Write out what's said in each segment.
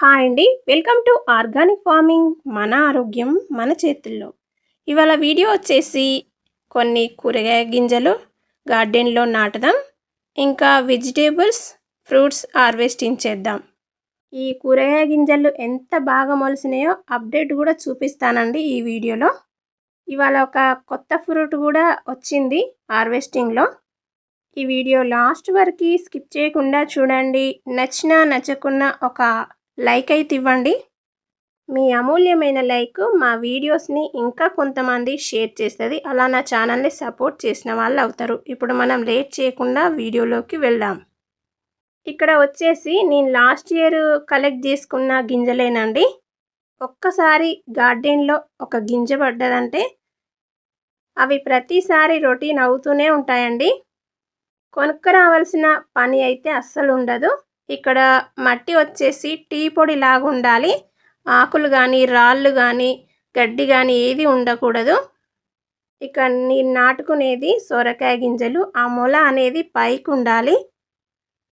Hi అండి. Welcome to organic farming మన ఆరోగ్యం మన చేతుల్లో. ఇవాళ వీడియో వచ్చేసి కొన్ని కూరగాయ గింజలు గార్డెన్లో నాటుదాం. ఇంకా వెజిటేబుల్స్ ఫ్రూట్స్ హార్వెస్టింగ్ చేద్దాం. ఈ కూరగాయ గింజలు ఎంత బాగా మొలిసినాయో అప్డేట్ కూడా చూపిస్తానండి ఈ వీడియోలో. ఇవాళ ఒక కొత్త ఫ్రూట్ కూడా వచ్చింది హార్వెస్టింగ్లో. ఈ వీడియో లాస్ట్ వరకు స్కిప్ చేయకుండా చూడండి. నచ్చినా నచ్చకున్నా ఒక లైక్ అయితే ఇవ్వండి. మీ అమూల్యమైన లైక్ మా వీడియోస్ని ఇంకా కొంతమంది షేర్ చేస్తుంది. అలా నా ఛానల్ని సపోర్ట్ చేసిన వాళ్ళు అవుతారు. ఇప్పుడు మనం లేట్ చేయకుండా వీడియోలోకి వెళ్దాం. ఇక్కడ వచ్చేసి నేను లాస్ట్ ఇయర్ కలెక్ట్ చేసుకున్న గింజలేనండి. ఒక్కసారి గార్డెన్లో ఒక గింజ పడ్డదంటే అవి ప్రతిసారి రొటీన్ అవుతూనే ఉంటాయండి. కొనుక్క రావాల్సిన పని అయితే అస్సలు ఉండదు. ఇక్కడ మట్టి వచ్చేసి టీ పొడి లాగా ఉండాలి. ఆకులు కానీ రాళ్ళు కానీ గడ్డి కానీ ఏది ఉండకూడదు. ఇక నేను నాటుకునేది సొరకాయ గింజలు. ఆ మొల అనేది పైకి ఉండాలి.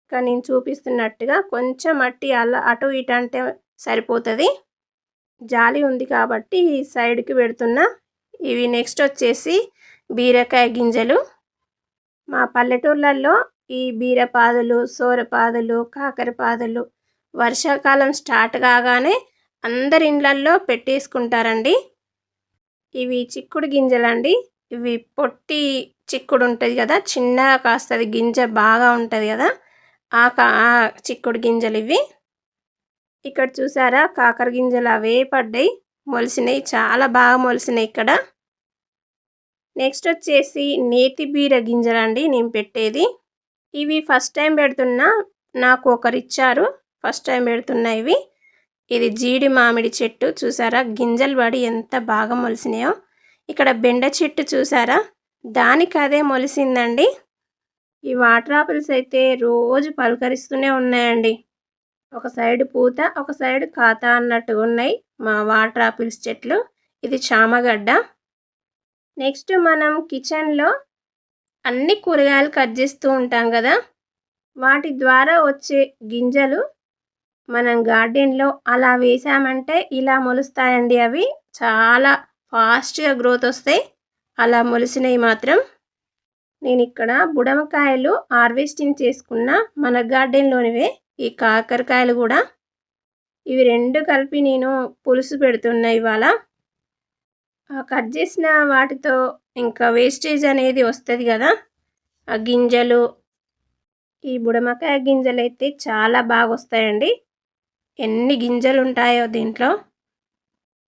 ఇక్కడ నేను చూపిస్తున్నట్టుగా కొంచెం మట్టి అలా అటు ఇటు అంటే సరిపోతుంది. జాలి ఉంది కాబట్టి ఈ సైడ్కి పెడుతున్నా. ఇవి నెక్స్ట్ వచ్చేసి బీరకాయ గింజలు. మా పల్లెటూర్లలో ఈ బీరపాదులు సోరపాదులు కాకరపాదులు వర్షాకాలం స్టార్ట్ కాగానే అందరి ఇండ్లల్లో పెట్టేసుకుంటారండి. ఇవి చిక్కుడు గింజలండి. ఇవి పొట్టి చిక్కుడు ఉంటుంది కదా చిన్నగా కాస్తుంది గింజ బాగా ఉంటుంది కదా ఆ కా చిక్కుడు గింజలు ఇవి. ఇక్కడ చూసారా కాకర గింజలు అవే పడ్డాయి మొలిసినాయి చాలా బాగా మొలిసినాయి ఇక్కడ. నెక్స్ట్ వచ్చేసి నేతి బీర గింజలండి నేను పెట్టేది. ఇవి ఫస్ట్ టైం పెడుతున్నా నాకు ఒకరు ఇచ్చారు ఫస్ట్ టైం పెడుతున్నా ఇవి. ఇది జీడి మామిడి చెట్టు చూసారా? గింజలు పడి ఎంత బాగా మొలిసినాయో. ఇక్కడ బెండ చెట్టు చూసారా? దానికి అదే మొలిసిందండి. ఈ వాటర్ ఆపిల్స్ అయితే రోజు పలకరిస్తూనే ఉన్నాయండి. ఒక సైడ్ పూత ఒక సైడ్ ఖాత అన్నట్టుగా ఉన్నాయి మా వాటర్ ఆపిల్స్ చెట్లు. ఇది చామగడ్డ. నెక్స్ట్ మనం కిచెన్లో అన్ని కూరగాయలు కట్ చేస్తూ ఉంటాం కదా? వాటి ద్వారా వచ్చే గింజలు మనం గార్డెన్లో అలా వేసామంటే ఇలా మొలుస్తాయండి అవి. చాలా ఫాస్ట్గా గ్రోత్ వస్తాయి. అలా మొలిసినవి మాత్రం. నేను ఇక్కడ బుడమకాయలు హార్వెస్టింగ్ చేసుకున్న మన గార్డెన్లోనివే. ఈ కాకరకాయలు కూడా. ఇవి రెండు కలిపి నేను పులుసు పెడుతున్నా ఇవాళ. కట్ చేసిన వాటితో ఇంకా వేస్టేజ్ అనేది వస్తుంది కదా? ఆ గింజలు ఈ బుడమకాయ గింజలు అయితే చాలా బాగా వస్తాయండి ఎన్ని గింజలు ఉంటాయో దీంట్లో?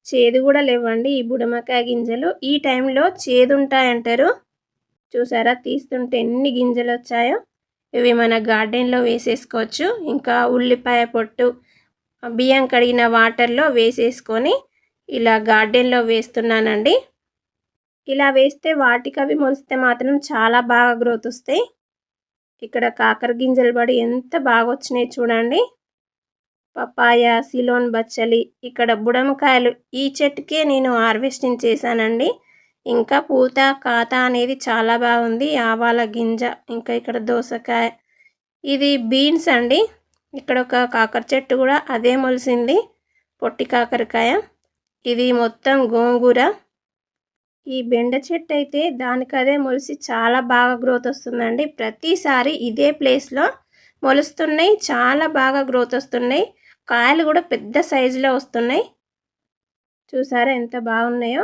చేదు కూడా లేవండి ఈ బుడమకాయ గింజలు. ఈ టైంలో చేదు ఉంటాయంటారు చూసారా? తీస్తుంటే ఎన్ని గింజలు వచ్చాయో ఇవి మన గార్డెన్లో వేసేసుకోవచ్చు. ఇంకా ఉల్లిపాయ పొట్టు బియ్యం కడిగిన వాటర్లో వేసేసుకొని ఇలా గార్డెన్లో వేస్తున్నానండి. ఇలా వేస్తే వాటికవి మొలిస్తే మాత్రం చాలా బాగా గ్రోత్ వస్తాయి. ఇక్కడ కాకర గింజలు పడి ఎంత బాగా వచ్చినాయి చూడండి. పపాయ సిలోన్ బచ్చలి ఇక్కడ బుడమకాయలు ఈ చెట్టుకే నేను హార్వెస్టింగ్ చేశానండి. ఇంకా పూత కాత అనేది చాలా బాగుంది. ఆవాల గింజ ఇంకా ఇక్కడ దోసకాయ. ఇది బీన్స్ అండి. ఇక్కడ ఒక కాకర చెట్టు కూడా అదే మొలిసింది. పొట్టి కాకరకాయ. ఇది మొత్తం గోంగూర. ఈ బెండ చెట్టు అయితే దానికదే మొలిసి చాలా బాగా గ్రోత్ వస్తుందండి. ప్రతిసారి ఇదే ప్లేస్లో మొలుస్తున్నాయి చాలా బాగా గ్రోత్ వస్తున్నాయి. కాయలు కూడా పెద్ద సైజులో వస్తున్నాయి. చూసారా ఎంత బాగున్నాయో.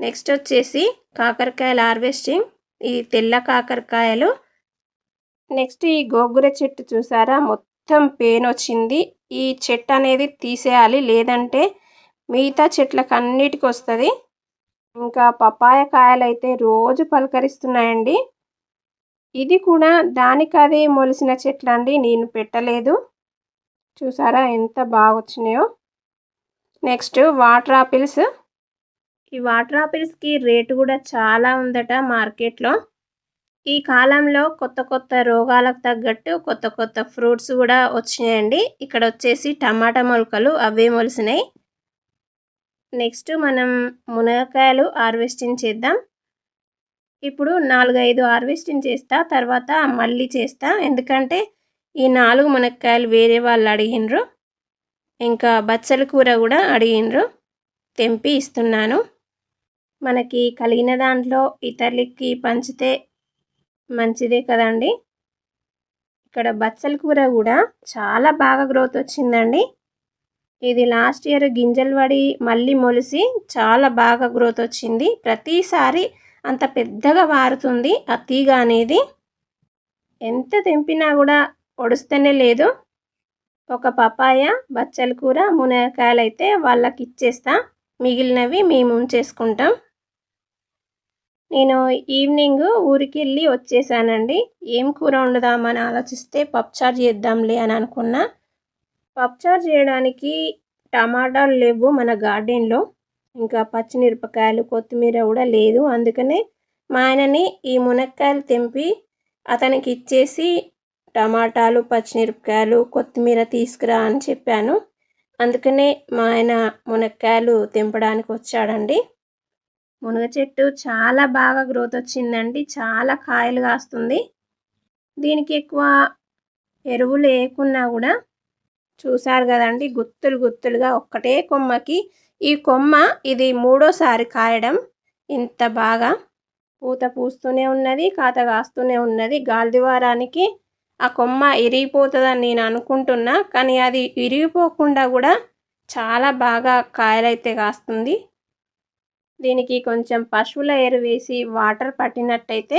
నెక్స్ట్ వచ్చేసి కాకరకాయల హార్వెస్టింగ్. ఈ తెల్ల కాకరకాయలు. నెక్స్ట్ ఈ గోగుర చెట్టు చూసారా? మొత్తం పెయిన్ వచ్చింది ఈ చెట్టు అనేది తీసేయాలి లేదంటే మిగతా చెట్లకు అన్నిటికి వస్తుంది ఇంకా పపాయ కాయలు అయితే రోజు పలకరిస్తున్నాయండి. ఇది కూడా దానికదే మొలిసిన చెట్లు అండి నేను పెట్టలేదు. చూసారా ఎంత బాగా వచ్చినాయో నెక్స్ట్ వాటర్ ఆపిల్స్. ఈ వాటర్ ఆపిల్స్కి రేటు కూడా చాలా ఉందట మార్కెట్లో. ఈ కాలంలో కొత్త కొత్త రోగాలకు తగ్గట్టు కొత్త కొత్త ఫ్రూట్స్ కూడా వచ్చినాయండి. ఇక్కడ వచ్చేసి టమాటా మొలకలు అవే మొలిసినాయి. నెక్స్ట్ మనం మునగకాయలు హార్వెస్టింగ్ చేద్దాం. ఇప్పుడు నాలుగైదు హార్వెస్టింగ్ చేస్తా తర్వాత మళ్ళీ చేస్తా. ఎందుకంటే ఈ నాలుగు మునక్కాయలు వేరే వాళ్ళు అడిగినరు ఇంకా బచ్చల కూర కూడా అడిగినరు తెంపి ఇస్తున్నాను. మనకి కలిగిన దాంట్లో ఇతరులకి పంచితే మంచిదే కదండి. ఇక్కడ బచ్చల కూర కూడా చాలా బాగా గ్రోత్ వచ్చిందండి. ఇది లాస్ట్ ఇయర్ గింజలు పడి మళ్ళీ మొలిసి చాలా బాగా గ్రోత్ వచ్చింది. ప్రతిసారి అంత పెద్దగా వారుతుంది. ఆ తీగ అనేది ఎంత తెంపినా కూడా ఒడుస్తూనే లేదు. ఒక పపాయ బచ్చల కూర మునకాయలు అయితే వాళ్ళకి ఇచ్చేస్తా. మిగిలినవి మేము ఉంచేసుకుంటాం. నేను ఈవినింగ్ ఊరికి వెళ్ళి వచ్చేసానండి. ఏం కూర వండుదామని ఆలోచిస్తే పప్చార్ చేద్దాంలే అని అనుకున్నా. పప్చార్ చేయడానికి టమాటాలు లేవు మన గార్డెన్లో. ఇంకా పచ్చిమిరపకాయలు కొత్తిమీర కూడా లేదు. అందుకనే మా ఆయనని ఈ మునక్కాయలు తెంపి అతనికి ఇచ్చేసి టమాటాలు పచ్చిమిరపకాయలు కొత్తిమీర తీసుకురా అని చెప్పాను. అందుకనే మా ఆయన మునక్కాయలు తెంపడానికి వచ్చాడండి. మునగ చెట్టు చాలా బాగా గ్రోత్ వచ్చిందండి. చాలా కాయలు కాస్తుంది. దీనికి ఎక్కువ ఎరువులు వేయకున్నా కూడా చూశారు కదండి గుత్తులు గుత్తులుగా ఒక్కటే కొమ్మకి. ఈ కొమ్మ ఇది మూడోసారి కాయడం. ఇంత బాగా పూత పూస్తూనే ఉన్నది కాత కాస్తూనే ఉన్నది. గాలిదివారానికి ఆ కొమ్మ ఇరిగిపోతుందని నేను అనుకుంటున్నా కానీ అది ఇరిగిపోకుండా కూడా చాలా బాగా కాయలైతే కాస్తుంది. దీనికి కొంచెం పశువుల ఎరు వేసి వాటర్ పట్టినట్టయితే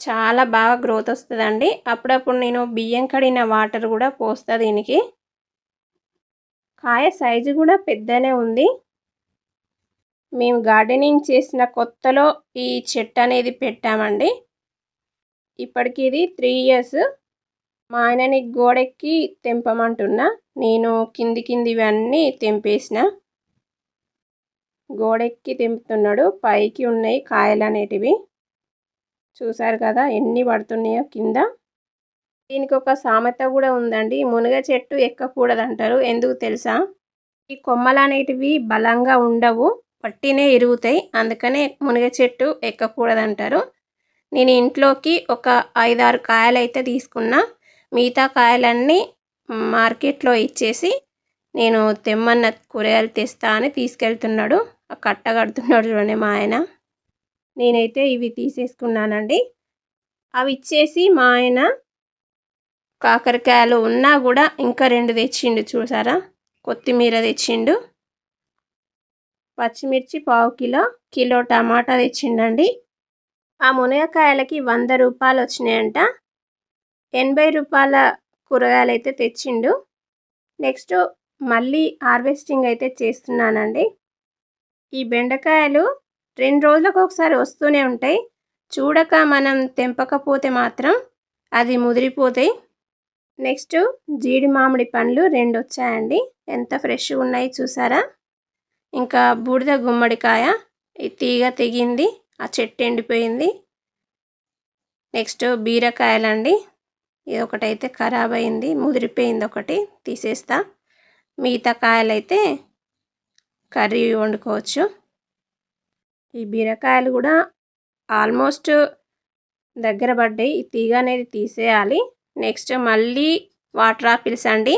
చాలా బాగా గ్రోత్ వస్తుందండి. అప్పుడప్పుడు నేను బియ్యం కడిగిన వాటర్ కూడా పోస్తా దీనికి. కాయ సైజు కూడా పెద్దనే ఉంది. మేము గార్డెనింగ్ చేసిన కొత్తలో ఈ చెట్టు అనేది పెట్టామండి. ఇప్పటికి ఇది త్రీ ఇయర్స్. మా ఆయనని గోడెక్కి తెంపమంటున్నా. నేను కింది కిందివన్నీ తెంపేసిన. గోడెక్కి తెంపుతున్నాడు. పైకి ఉన్నాయి కాయలు అనేటివి. చూసారు కదా ఎన్ని పడుతున్నాయో కింద. దీనికి ఒక సామెత కూడా ఉందండి. మునగ చెట్టు ఎక్కకూడదంటారు. ఎందుకు తెలుసా? ఈ కొమ్మలు అనేటివి బలంగా ఉండవు పట్టినే ఇరుగుతాయి. అందుకనే మునగ చెట్టు ఎక్కకూడదంటారు. నేను ఇంట్లోకి ఒక ఐదారు కాయలు అయితే తీసుకున్నా. మిగతా కాయలన్నీ మార్కెట్లో ఇచ్చేసి నేను తెమ్మన్న కూరగాయలు తెస్తా అని తీసుకెళ్తున్నాడు. ఆ కట్ట కడుతున్నాడు చూడండి మా ఆయన. నేనైతే ఇవి తీసేసుకున్నానండి. అవి ఇచ్చేసి మా ఆయన కాకరకాయలు ఉన్నా కూడా ఇంకా రెండు తెచ్చిండు చూసారా? కొత్తిమీర తెచ్చిండు. పచ్చిమిర్చి పావు కిలో కిలో టమాటా తెచ్చిండండి. ఆ మునగకాయలకి వంద రూపాయలు వచ్చినాయంట. ఎనభై రూపాయల కూరగాయలు అయితే తెచ్చిండు. నెక్స్ట్ మళ్ళీ హార్వెస్టింగ్ అయితే చేస్తున్నానండి. ఈ బెండకాయలు రెండు రోజులకు ఒకసారి వస్తూనే ఉంటాయి. చూడక మనం తెంపకపోతే మాత్రం అది ముదిరిపోతాయి. నెక్స్ట్ జీడి మామిడి పండ్లు రెండు వచ్చాయండి. ఎంత ఫ్రెష్గా ఉన్నాయి చూసారా? ఇంకా బూడిద గుమ్మడికాయ ఈ తీగ తెగింది ఆ చెట్టు ఎండిపోయింది. నెక్స్ట్ బీరకాయలండి. ఇది ఒకటైతే ఖరాబ్ అయింది ముదిరిపోయింది ఒకటి తీసేస్తా. మిగతా కాయలైతే కర్రీ వండుకోవచ్చు. ఈ బీరకాయలు కూడా ఆల్మోస్ట్ దగ్గర పడ్డాయి ఈ తీగ అనేది తీసేయాలి. నెక్స్ట్ మళ్ళీ వాటర్ ఆపిల్స్ అండి.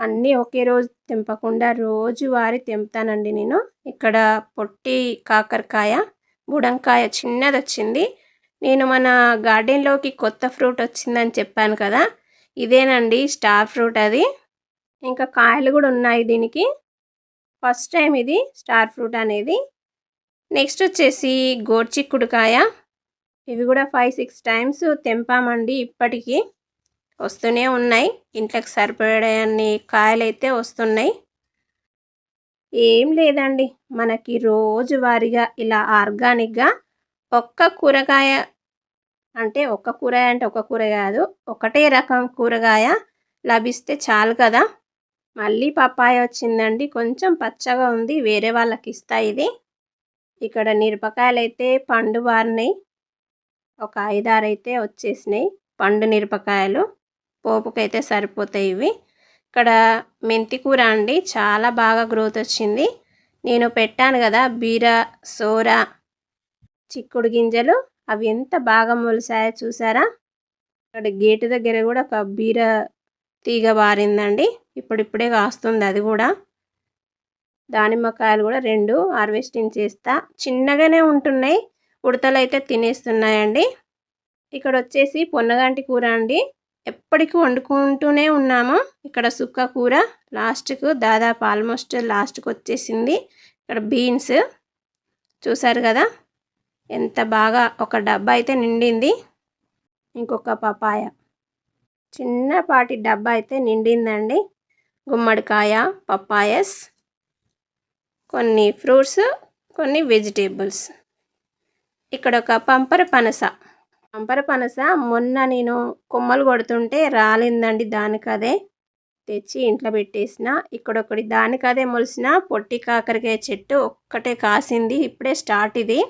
అన్నీ ఒకే రోజు తెంపకుండా రోజువారి తెంపుతానండి నేను. ఇక్కడ పొట్టి కాకరకాయ బుడంకాయ చిన్నది వచ్చింది. నేను మన గార్డెన్లోకి కొత్త ఫ్రూట్ వచ్చిందని చెప్పాను కదా. ఇదేనండి స్టార్ ఫ్రూట్ అది. ఇంకా కాయలు కూడా ఉన్నాయి దీనికి. ఫస్ట్ టైం ఇది స్టార్ ఫ్రూట్ అనేది. నెక్స్ట్ వచ్చేసి గోర్చిక్కుడుకాయ ఇవి కూడా ఫైవ్ సిక్స్ టైమ్స్ తెంపామండి. ఇప్పటికీ వస్తూనే ఉన్నాయి. ఇంట్లోకి సరిపడేయన్ని కాయలు అయితే వస్తున్నాయి. ఏం లేదండి. మనకి రోజువారీగా ఇలా ఆర్గానిక్గా ఒక్క కూరగాయ అంటే ఒక్క కూరగాయ అంటే ఒక కూర కాదు ఒకటే రకం కూరగాయ లభిస్తే చాలు కదా. మళ్ళీ పప్పాయ వచ్చిందండి. కొంచెం పచ్చగా ఉంది. వేరే వాళ్ళకి ఇస్తా ఇది. ఇక్కడ మిరపకాయలు అయితే పండు వారినాయి ఒక ఐదారు అయితే వచ్చేసినాయి. పండు మిరపకాయలు పోపుకైతే సరిపోతాయి ఇవి. ఇక్కడ మెంతి కూర అండి చాలా బాగా గ్రోత్ వచ్చింది. నేను పెట్టాను కదా బీర సోర చిక్కుడు గింజలు. అవి ఎంత బాగా మొలిసాయో చూసారా? ఇక్కడ గేటు దగ్గర కూడా ఒక బీర తీగ బారిందండి ఇప్పుడిప్పుడే కాస్తుంది అది కూడా. దానిమ్మకాయలు కూడా రెండు హార్వెస్టింగ్ చేస్తా. చిన్నగానే ఉంటున్నాయి. ఉడతలు అయితే తినేస్తున్నాయండి. ఇక్కడ వచ్చేసి పొన్నగంటి కూర అండి. ఎప్పటికీ వండుకుంటూనే ఉన్నాము. ఇక్కడ సుక్క కూర లాస్ట్కు దాదాపు ఆల్మోస్ట్ లాస్ట్కి వచ్చేసింది ఇక్కడ బీన్స్ చూసారు కదా? ఎంత బాగా ఒక డబ్బా అయితే నిండింది. ఇంకొక పపాయ. చిన్నపాటి డబ్బా అయితే నిండిందండి. గుమ్మడికాయ పపాయస్ కొన్ని ఫ్రూట్స్ కొన్ని వెజిటేబుల్స్. ఇక్కడ ఒక పంపర పనస. పంపర పనస మొన్న నేను కొమ్మలు కొడుతుంటే రాలిందండి దానికదే. తెచ్చి ఇంట్లో పెట్టేసిన ఇక్కడ ఒకటి దానికదే మొలిసిన పొట్టి కాకరకాయ చెట్టు ఒక్కటే కాసింది ఇప్పుడే స్టార్ట్ ఇది.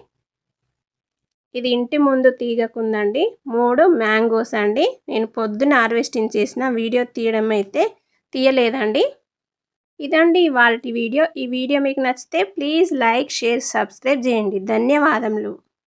ఇది ఇంటి ముందు తీగకుందండి మూడు మ్యాంగోస్ అండి. నేను పొద్దున హార్వెస్టింగ్ చేసిన వీడియో తీయడం అయితే తీయలేదండి. ఇదండి ఇవాళ వీడియో. ఈ వీడియో మీకు నచ్చితే ప్లీజ్ లైక్ షేర్ సబ్స్క్రైబ్ చేయండి. ధన్యవాదములు.